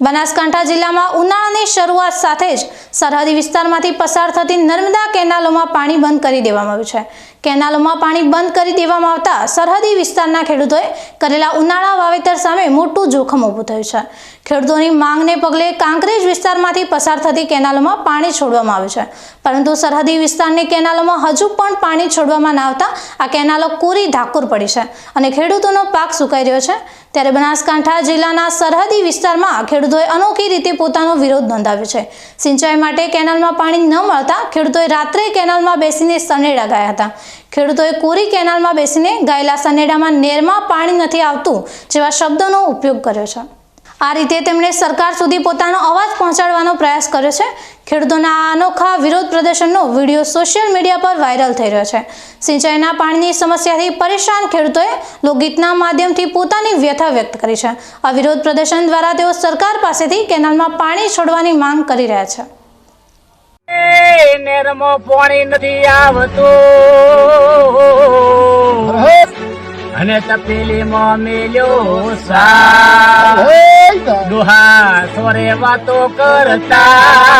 બનાસકાંઠા જિલ્લામાં ઉનાળાની શરૂઆત સાથે જ સરહદી વિસ્તારમાંથી પસાર થતી નર્મદા કેનાલોમાં પાણી બંધ કરી દેવામાં આવ્યું છે. કેનાલોમાં પાણી બંધ કરી દેવામાં આવતા સરહદી વિસ્તારના ખેડૂતોએ કરેલા ઉનાળા વાવેતર સામે મોટું જોખમ ઊભું થયું છે. ખેડૂતોની માંગને પગલે કાંકરેજ વિસ્તારમાંથી પસાર થતી કેનાલોમાં પાણી છોડવામાં આવ્યું છે. પરંતુ સરહદી વિસ્તારની કેનાલોમાં હજુ પણ પાણી છોડવામાં ના આવતા આ કેનાલો કોરી ધાકુર પડી છે અને ખેડૂતોનો પાક સુકાઈ રહ્યો છે. ત્યારે બનાસકાંઠા જિલ્લાના સરહદી વિસ્તારમાં ખેડૂતોએ અનોખી રીતે પોતાનો વિરોધ નોંધાવ્યો છે. સિંચાઈ માટે કેનાલમાં પાણી ન મળતા ખેડૂતોએ રાત્રે કેનાલમાં બેસીને સનેડા ગાયા હતા. ખેડૂતોએ કોરી કેનાલમાં બેસીને ગાયેલા સનેડામાં નેરમાં પાણી નથી આવતું જેવા શબ્દોનો ઉપયોગ કર્યો છે. આ રીતે તેમણે સરકાર સુધી પોતાનો અવાજ પહોંચાડવાનો પ્રયાસ કર્યો છે. ખેડૂતોના આ અનોખા વિરોધ પ્રદર્શનનો વીડિયો સોશિયલ મીડિયા પર વાયરલ થઈ રહ્યો છે. સિંચાઈના પાણીની સમસ્યાથી પરેશાન ખેડૂતોએ લોકગીતના માધ્યમથી પોતાની વ્યથા વ્યક્ત કરી છે. આ વિરોધ પ્રદર્શન દ્વારા તેઓ સરકાર પાસેથી કેનાલમાં પાણી છોડવાની માંગ કરી રહ્યા છે. નેરમાં પાણી નથી આવતું. અને તપેલીમાં મેલ્યો સા ડોહા સોરે વાતો કરતા.